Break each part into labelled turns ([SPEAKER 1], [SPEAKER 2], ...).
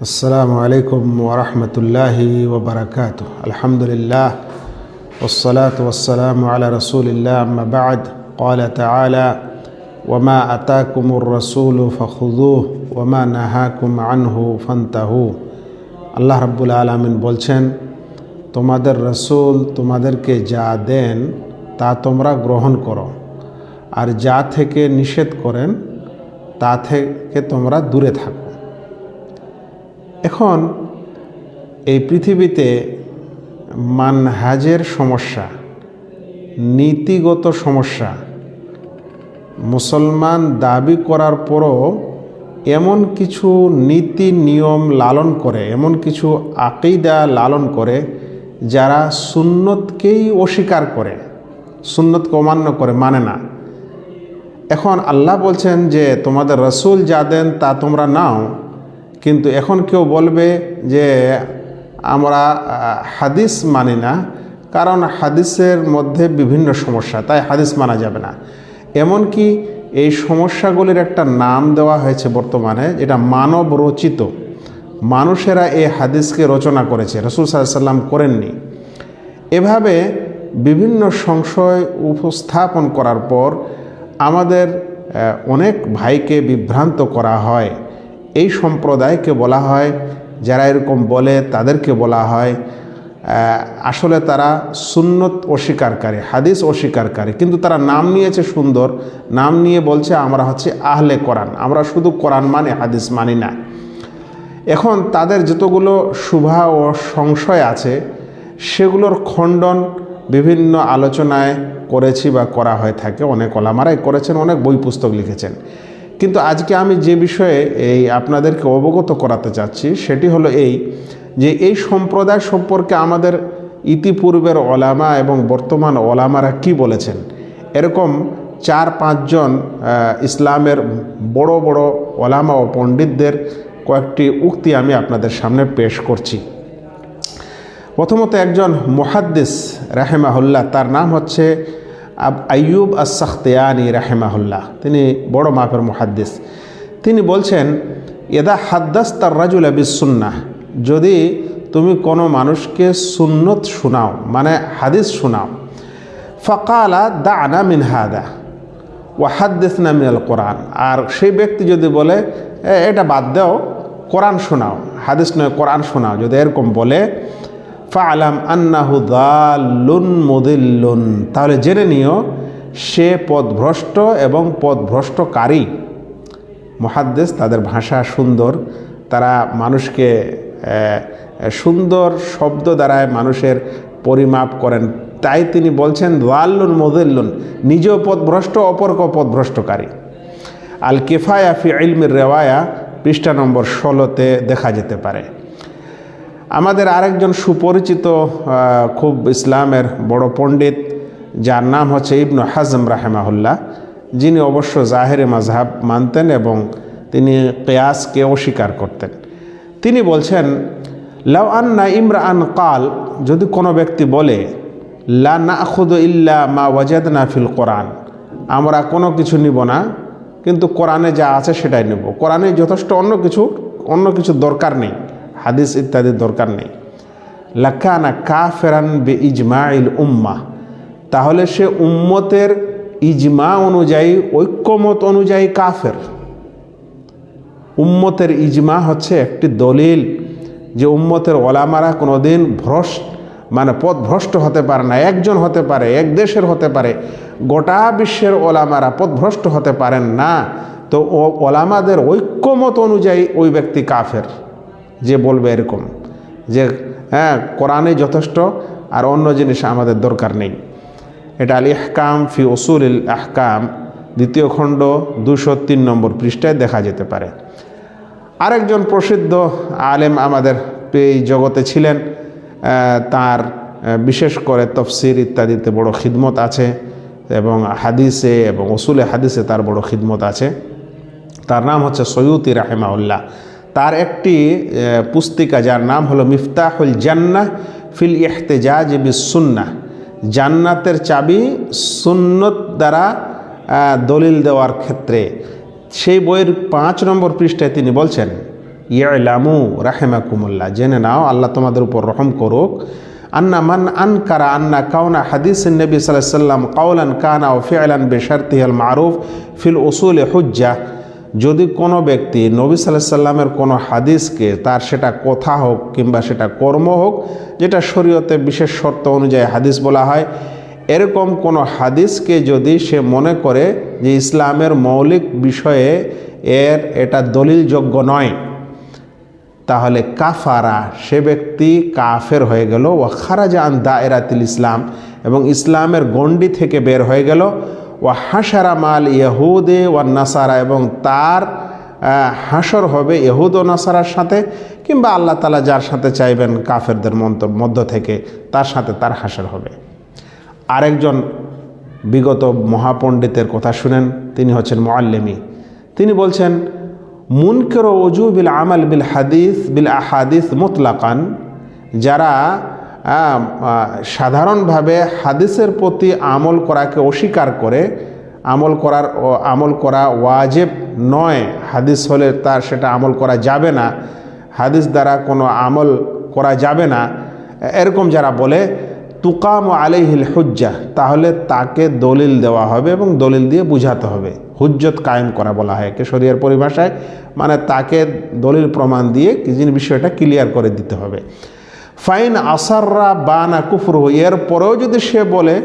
[SPEAKER 1] السلام عليكم ورحمة الله وبركاته الحمد لله والصلاة والسلام على رسول الله أما بعد قال تعالى وما أتاكم الرسول فخذوه وما نهاكم عنه فانتهوا আল্লাহ রাব্বুল আলমিন বলছেন তোমাদের রসুল তোমাদেরকে যা দেন তা তোমরা গ্রহণ করো আর যা থেকে নিষেধ করেন তা থেকে তোমরা দূরে থাকো এখন এই পৃথিবীতে মানহাজের সমস্যা, নীতিগত সমস্যা, মুসলমান দাবি করার পরও এমন কিছু নীতি নিয়ম লালন করে, এমন কিছু আকিদা লালন করে যারা সুন্নতকেই অস্বীকার করে, সুন্নতকে অমান্য করে মানে না। এখন আল্লাহ বলছেন যে তোমাদের রসুল যা দেন তা তোমরা নাও। কিন্তু এখন কেউ বলবে যে আমরা হাদিস মানি না, কারণ হাদিসের মধ্যে বিভিন্ন সমস্যা, তাই হাদিস মানা যাবে না। এমনকি এই সমস্যাগুলির একটা নাম দেওয়া হয়েছে বর্তমানে, যেটা মানব রচিত। মানুষেরা এই হাদিসকে রচনা করেছে, রসুল সাল্লাম করেননি। এভাবে বিভিন্ন সংশয় উপস্থাপন করার পর আমাদের অনেক ভাইকে বিভ্রান্ত করা হয়। এই সম্প্রদায়কে বলা হয়, যারা এরকম বলে তাদেরকে বলা হয় আসলে তারা সুন্নত অস্বীকারকারী হাদিস অস্বীকারকারী কিন্তু তারা নাম নিয়েছে সুন্দর, নাম নিয়ে বলছে আমরা হচ্ছে আহলে কোরআন, আমরা শুধু কোরআন মানে হাদিস মানি না। এখন তাদের যতগুলো শুভা ও সংশয় আছে, সেগুলোর খণ্ডন বিভিন্ন আলোচনায় করেছি বা করা হয়ে থাকে, অনেক ওলামারাই করেছেন, অনেক বই পুস্তক লিখেছেন। কিন্তু আজকে আমি যে বিষয়ে এই আপনাদেরকে অবগত করাতে চাচ্ছি, সেটি হলো এই যে এই সম্প্রদায় সম্পর্কে আমাদের ইতিপূর্বের ওলামা এবং বর্তমান ওলামারা কি বলেছেন? এরকম চার, পাঁচজন ইসলামের বড় বড় ওলামা ও পণ্ডিতদের কয়েকটি উক্তি আমি আপনাদের সামনে পেশ করছি। প্রথমত একজন মুহাদ্দিস রাহেমাহুল্লাহ, তার নাম হচ্ছে আব- আইয়ুব আসাখতিয়ানি রাহেমাহুল্লাহ তিনি বড় মাপের মুহাদ্দিস। তিনি বলছেন এদা হাদ্দাস তার রাজুল সুন্নাহ যদি তুমি কোনো মানুষকে সুন্নত শোনাও মানে হাদিস শোনাও ফকালা দা আনা মিন হাদা ওয়াহাদ্দিস না মিনাল কোরআন। আর সেই ব্যক্তি যদি বলে "এ, এটা বাদ দাও কোরআন শোনাও হাদিস নয় কোরআন শোনাও। যদি এরকম বলে ফালাম আন্নাহু দালুন মুদিল্লুন। তাহলে জেনে নিও, সে পদভ্রষ্ট এবং পদভ্রষ্টকারী। মহাদ্দেশ তাদের ভাষা সুন্দর, তারা মানুষকে সুন্দর শব্দ দ্বারায় মানুষের পরিমাপ করেন। তাই তিনি বলছেন দাল্লুন মদিল্লুন, নিজেও পদভ্রষ্ট অপরকে পদভ্রষ্টকারী। আল কেফায়া ফি ইলমির রেওয়ায়া, পৃষ্ঠা নম্বর ষোলোতে দেখা যেতে পারে। আমাদের আরেকজন সুপরিচিত খুব ইসলামের বড় পণ্ডিত, যার নাম হচ্ছে ইবনু হাজম রাহেমাহুল্লাহ। যিনি অবশ্য জাহেরে মাঝহাব মানতেন এবং তিনি কেয়াসকে অস্বীকার করতেন। তিনি বলছেন, লাউ আন্না ইমরান কাল যদি কোনো ব্যক্তি বলে, লা না খুদ ইল্লা মা ওয়াজাদনা ফিল কোরআন আমরা কোনো কিছু নিব না, কিন্তু কোরআনে যা আছে সেটাই নেব। কোরআনে যথেষ্ট অন্য কিছু অন্য কিছু দরকার নেই। হাদিস ইত্যাদির দরকার নেই। লাকানা কাফেরান বে ইজমাইল উম্মা। তাহলে সে উম্মতের ইজমা অনুযায়ী, ঐক্যমত অনুযায়ী কাফের। উম্মতের ইজমা হচ্ছে একটি দলিল যে উম্মতের ওলামারা কোনোদিন ভ্রষ্ট মানে পথ ভ্রষ্ট হতে পারে না, একজন হতে পারে, এক দেশের হতে পারে, গোটা বিশ্বের ওলামারা পথভ্রষ্ট হতে পারেন না। তো ও ওলামাদের ঐক্যমত অনুযায়ী ওই ব্যক্তি কাফের। যে বলবে এরকম, যে হ্যাঁ কোরআনে যথেষ্ট আর অন্য জিনিস আমাদের দরকার নেই। এটা আল ইহকাম ফি ওসুল আহকাম, দ্বিতীয় খণ্ড দুশো তিন নম্বর পৃষ্ঠায় দেখা যেতে পারে। আরেকজন প্রসিদ্ধ আলেম আমাদের এই জগতে ছিলেন তার বিশেষ করে তফসির ইত্যাদিতে বড় খিদমত আছে এবং হাদিসে এবং ওসুলে হাদিসে তার বড় খিদমত আছে। তার নাম হচ্ছে সৈয়ুতি রাহেমাউল্লাহ তার একটি পুস্তিকা যার নাম হলো মিফতাহুল জান্নাহ ফিল ইহতেজাজ বিসুন্নাহ। জান্নাতের চাবি সুন্নত দ্বারা দলিল দেওয়ার ক্ষেত্রে। সেই বইয়ের পাঁচ নম্বর পৃষ্ঠায় তিনি বলছেন, ইয়ালামু রাহেমাকুমুল্লাহ জেনে নাও, আল্লাহ তোমাদের উপর রহম করুক। আন্না মান আনকারা আন্না কাউনা হাদিস নবী সাল্লাম কাউলান কানা ও ফিআলান বেশারতিহাল মারুফ ফিল উসুল হুজ্জা যদি কোনো ব্যক্তি নবী সাল্লাহ সাল্লামের কোনো হাদিসকে তার সেটা কথা হোক কিংবা সেটা কর্ম হোক, যেটা শরীয়তে বিশেষ শর্ত অনুযায়ী হাদিস বলা হয়, এরকম কোনো হাদিসকে যদি সে মনে করে যে ইসলামের মৌলিক বিষয়ে এর এটা দলিলযোগ্য নয়, তাহলে কাফারা, সে ব্যক্তি কাফের হয়ে গেল। ও খারাজা আন দায়রাতিল ইসলাম এবং ইসলামের গণ্ডি থেকে বের হয়ে গেল। ও হাসারা মাল ইহুদে ও নাসারা এবং তার হাসর হবে ইহুদ ও নাসারার সাথে, কিংবা আল্লাহ তালা যার সাথে চাইবেন কাফেরদের মধ্য থেকে, তার সাথে তার হাসর হবে। আরেকজন বিগত মহাপণ্ডিতের কথা শুনেন, তিনি হচ্ছেন মোয়াল্লেমি তিনি বলছেন, মুনকের অজু বিল আমাল বিল হাদিস বিল আহাদিস মুতলাকান, যারা সাধারণভাবে হাদিসের প্রতি আমল করাকে অস্বীকার করে, আমল করার আমল করা ওয়াজেব নয়। হাদিস হলে তার সেটা আমল করা যাবে না। হাদিস দ্বারা কোনো আমল করা যাবে না। এরকম যারা বলে, তুকাম আলাইহিল হুজ্জা তাহলে তাকে দলিল দেওয়া হবে এবং দলিল দিয়ে বুঝাতে হবে। হুজ্জত কায়েম করা বলা হয় কেশরিয়ার পরিভাষায়। মানে তাকে দলিল প্রমাণ দিয়ে জিনিস বিষয়টা ক্লিয়ার করে দিতে হবে। ফাইন আসাররা বানা কুফরু এর পরেও যদি সে বলে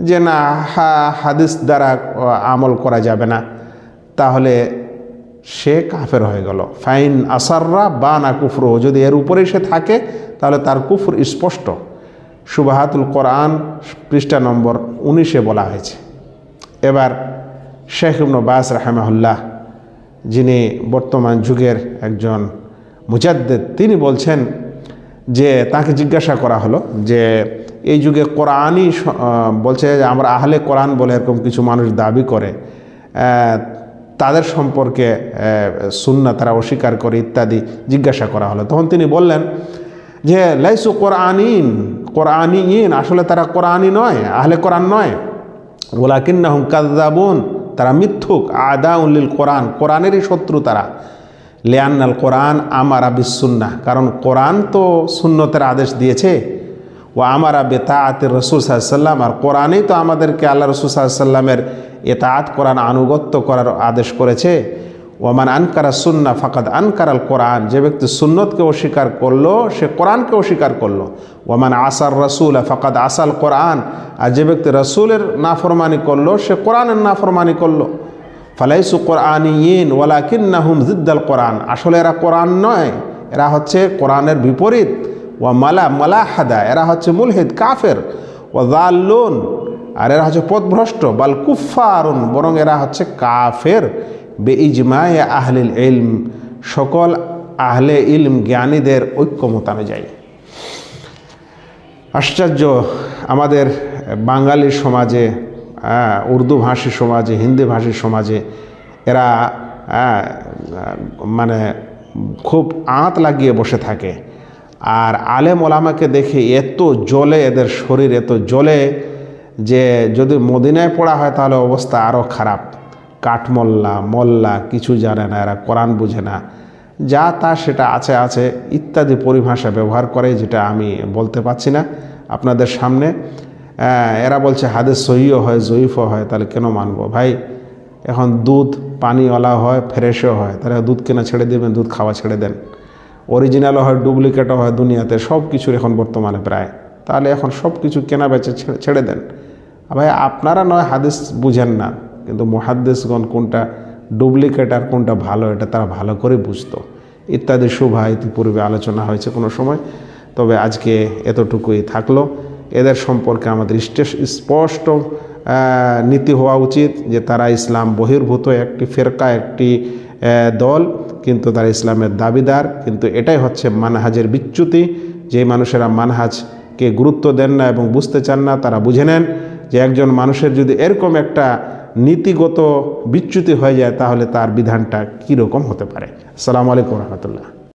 [SPEAKER 1] যে না, হা- হাদিস দ্বারা আমল করা যাবে না, তাহলে সে কাফের হয়ে গেল। ফাইন আসাররা বা না কুফর যদি এর উপরে সে থাকে, তাহলে তার কুফর স্পষ্ট। সুবাহাতুল কোরআন, পৃষ্ঠা নম্বর উনিশে বলা হয়েছে। এবার শেখ ইবনু বাস রাহেমাহুল্লাহ, যিনি বর্তমান যুগের একজন মুজাদ্দেদ, তিনি বলছেন যে তাকে জিজ্ঞাসা করা হলো যে এই যুগে কোরআনই বলছে যে আমরা আহলে কোরআন বলে এরকম কিছু মানুষ দাবি করে তাদের সম্পর্কে সুন্না তারা অস্বীকার করে ইত্যাদি জিজ্ঞাসা করা হলো। তখন তিনি বললেন যে, লাইসু কোরআনিন ইন আসলে তারা কোরআনই নয়, আহলে কোরআন নয়। ওলাকিন্নাহুম কাদ্দাবুন তারা মিথ্যুক আদা উল্লিল কোরআন, কোরআনেরই শত্রু তারা। লিয়ান্নাল কোরআন আমার আবিসুন্না কারণ কোরআন তো সুন্নতের আদেশ দিয়েছে। ও আমার বেতাআতের রসুল সাল্লাম আর কোরআনেই তো আমাদেরকে আল্লাহ রসুল সাল্লামের এতাআত কোরআন আনুগত্য করার আদেশ করেছে। ওমান আনকারা সুন্না ফাকাদ আনকারাল কোরআন। যে ব্যক্তি সুন্নতকে অস্বীকার করল, সে কোরআনকে অস্বীকার করল। ওমান আসার রসুল ফাকাদ আসাল কোরআন। আর যে ব্যক্তি রসুলের নাফরমানি করল, সে কোরআনের নাফরমানি করল। ফালাইসু কোরআনিয়িন ওয়ালাকিন নাহুম জিদ্দাল কোরআন। আসলে এরা কোরআন নয়, এরা হচ্ছে কোরআনের বিপরীত। ওয়া মালা মালাহাদা, এরা হচ্ছে মুলহিদ, কাফের। ও জাল্লুন আর এরা হচ্ছে পথভ্রষ্ট বাল কুফারুন বরং এরা হচ্ছে কাফের। বে ইজমায় আহলিল ইলম, সকল আহলে ইলম জ্ঞানীদের ঐক্যমত অনুযায়ী আশ্চর্য, আমাদের বাঙালি সমাজে উর্দু ভাষী সমাজে হিন্দি ভাষী সমাজে এরা আহ, মানে খুব আঁত লাগিয়ে বসে থাকে। আর আলেম ওলামাকে দেখে এত জলে এদের শরীর এত জলে যে যদি মদিনায় পড়া হয় তাহলে অবস্থা আরও খারাপ। কাঠমোল্লা মোল্লা কিছু জানে না এরা কোরআন বুঝে না। যা তা সেটা আছে আছে ইত্যাদি পরিভাষা ব্যবহার করে যেটা আমি বলতে পারছি না আপনাদের সামনে। এরা বলছে হাদের সহিও হয় জয়ীফও হয়, তাহলে কেন মানবো? ভাই, এখন দুধ পানিওয়ালা হয়, ফ্রেশও হয়, তাহলে দুধ কেনা ছেড়ে দেবেন, দুধ খাওয়া ছেড়ে দেন। অরিজিনালও হয় ডুপ্লিকেটও হয় দুনিয়াতে সব কিছুর এখন বর্তমানে প্রায়। তাহলে এখন সব কিছু কেনা বেচে ছেড়ে দেন। ভাই, আপনারা নয়, হাদিস বুঝেন না, কিন্তু মহাদ্দেশগণ কোনটা ডুপ্লিকেট আর কোনটা ভালো, এটা তারা ভালো করে বুঝতো। ইত্যাদি শুভা ইতিপূর্বে আলোচনা হয়েছে কোনো সময়, তবে আজকে এতটুকুই থাকল। এদের সম্পর্কে আমাদের স্পষ্ট নীতি হওয়া উচিত যে তারা ইসলাম বহির্ভূত একটি ফেরকা, একটি দল, কিন্তু তারা ইসলামের দাবিদার। কিন্তু এটাই হচ্ছে মানহাজের বিচ্যুতি। যে মানুষেরা মানহাজকে গুরুত্ব দেন না এবং বুঝতে চান না, তারা বুঝে নেন যে একজন মানুষের যদি এরকম একটা নীতিগত বিচ্যুতি হয়ে যায়, তাহলে তার বিধানটা কীরকম হতে পারে। আসসালামু আলাইকুম রহমতুল্লাহ।